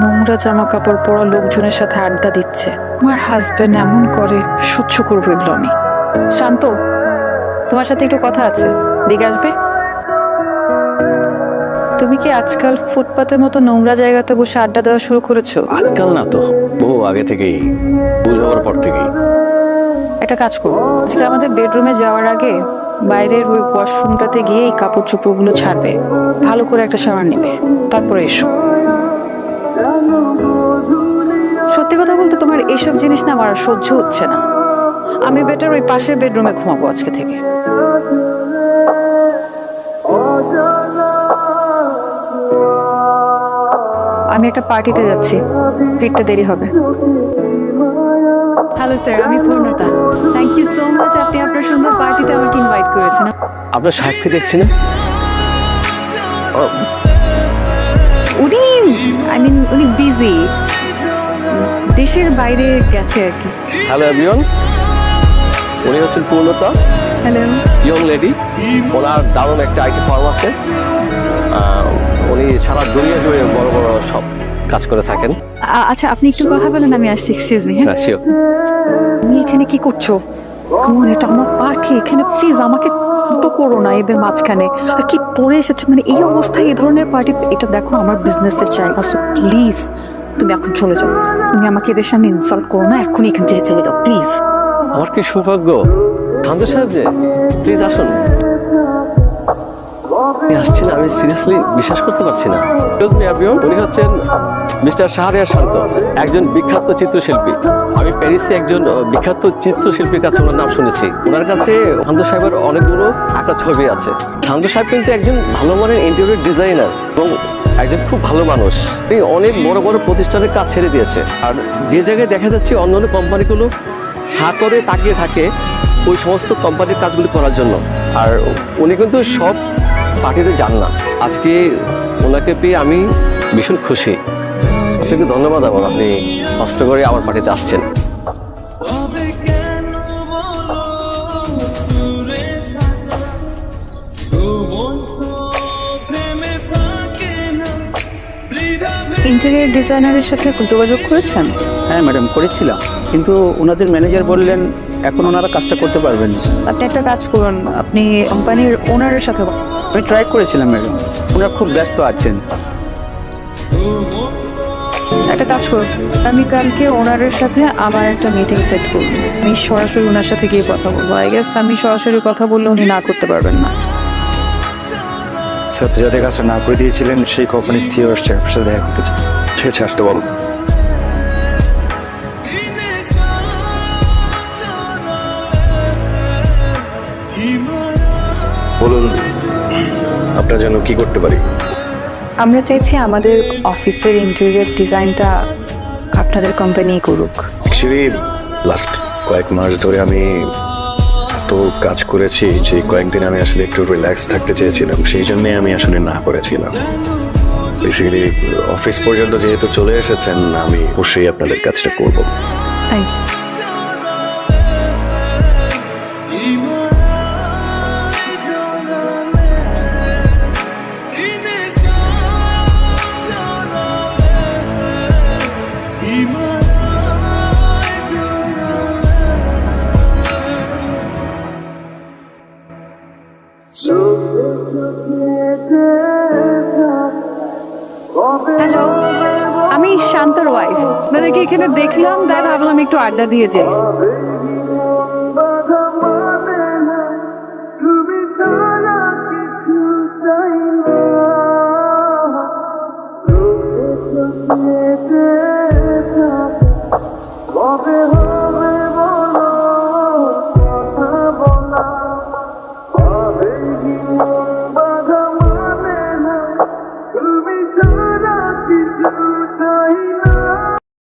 নোংরা জামা কাপড় পরা লোকজনের সাথে আড্ডা দিচ্ছে। আমার হাজবেন্ড এমন করে সহ্য করব এগুলো আমি। শান্ত তোমার সাথে একটু কথা আছে। দিকে আসবে? তুমি কি আজকাল ফুটপাতের মতো নোংরা জায়গাতে বসে আড্ডা দেওয়া শুরু করেছ? আজকাল না তো। বহু আগে থেকেই বুঝে হওয়ার পর থেকেই। একটা কাজ করব আজকে আমাদের বেডরুমে যাওয়ার আগে বাইরের ওই ওয়াশরুমটাতে গিয়ে এই কাপড় চোপড়গুলো ছাড়বে। ভালো করে একটা শাওয়ার নেবে। তারপরে এসো। সত্যি কথা বলতে তোমার এইসব জিনিস না আমার সহ্য হচ্ছে না। আমি বেটার ওই পাশের বেডরুমে ঘুমাবো আজকে থেকে। আমি একটা পার্টিতে যাচ্ছি। ফিরতে দেরি হবে। হ্যালো স্যার আমি পূর্ণতা। থ্যাংক ইউ সো মাচ আপনি আপনার সুন্দর পার্টিতে আমাকে ইনভাইট করেছেন। আপনার সাহেবকে দেখছি না উনি আই মিন উনি বিজি দেশের বাইরে গেছে আর কি। হ্যালো এভরিওয়ান উনি হচ্ছেন পূর্ণতা। হ্যালো ইয়ং লেডি ওনার দারুণ একটা আইটি ফার্ম আছে। উনি সারা দুনিয়া জুড়ে বড় বড় সব কাজ করে থাকেন। আচ্ছা আপনি একটু কথা বলেন আমি আসছি এক্সকিউজ মি হ্যাঁ। হ্যাঁ এখানে কি করছ? কেমন, এটা আমার পার্টি এখানে প্লিজ আমাকে ছোট করো না এদের মাঝখানে। আর কি পরে এসেছ? মানে এই অবস্থায় এই ধরনের পার্টি এটা দেখো আমার বিজনেসের জায়গা। সো প্লিজ তুমি এখন চলে যাও। তুমি আমাকে এদের সামনে ইনসাল্ট করো না এখনই এখান থেকে চলে যাও প্লিজ আমার কি সৌভাগ্য? ঠান্ডা সাহেব যে প্লিজ আসুন। আসছেন, আমি সিরিয়াসলি বিশ্বাস করতে পারছি না. উনি হচ্ছেন মিস্টার শাহরিয়ার শান্ত, একজন বিখ্যাত চিত্রশিল্পী। আমি প্যারিসে একজন বিখ্যাত চিত্রশিল্পীর কাছে ওনার নাম শুনেছি। ওনার কাছে শান্ত সাহেবের অনেকগুলো একটা ছবি আছে। শান্ত সাহেব কিন্তু একজন ভালো মানের ইন্টেরিয়র ডিজাইনার এবং একজন খুব ভালো মানুষ। তিনি অনেক বড় বড় প্রতিষ্ঠানের কাজ ছেড়ে দিয়েছে। আর যে জায়গায় দেখা যাচ্ছে অন্য অন্য কোম্পানিগুলো হা করে তাকিয়ে থাকে ওই সমস্ত কোম্পানির কাজগুলি করার জন্য। আর উনি কিন্তু সব পার্টিতে যান না। আজকে ওনাকে পেয়ে আমি ভীষণ খুশি। আপনাকে ধন্যবাদ আমার আপনি কষ্ট করে আমার পার্টিতে আসছেন। ইন্টেরিয়র ডিজাইনারের সাথে যোগাযোগ করেছেন? হ্যাঁ ম্যাডাম করেছিলাম। কিন্তু ওনাদের ম্যানেজার বললেন এখন ওনারা কাজটা করতে পারবেন আপনি একটা কাজ করুন। আপনি কোম্পানির ওনারের সাথে আমি ট্রাই করেছিলাম ম্যাডাম। ওনারা খুব ব্যস্ত আছেন। একটা কাজ করুন আমি কালকে ওনারের সাথে আমার একটা মিটিং সেট করব। আমি সরাসরি ওনার সাথে গিয়ে কথা বলব। আই গেস আমি সরাসরি কথা বললে উনি না করতে পারবেন না। স্যার যাদের কাজটা না করে দিয়েছিলেন সেই কোম্পানির সিও আসছে আপনার সাথে দেখা করতে চাই। ঠিক আছে আসতে বলো। বলুন। আপনার জন্য কি করতে পারি? আমরা চাইছি আমাদের অফিসের ইন্টেরিয়র ডিজাইনটা আপনাদের কোম্পানি করুক। অ্যাকচুয়ালি লাস্ট কয়েক মাস ধরে আমি তো কাজ করেছি যে কয়েকদিন আমি আসলে একটু রিল্যাক্স থাকতে চেয়েছিলাম সেই জন্যই আমি আসলে না করেছিলাম। বেসিক্যালি অফিস পর্যন্ত যেহেতু চলে এসেছেন আমি অবশ্যই আপনাদের কাজটা করব। থ্যাংক ইউ শান্তর ওয়াইফ মানে কি এখানে দেখলাম তাই ভাবলাম একটু আড্ডা দিয়ে যাই।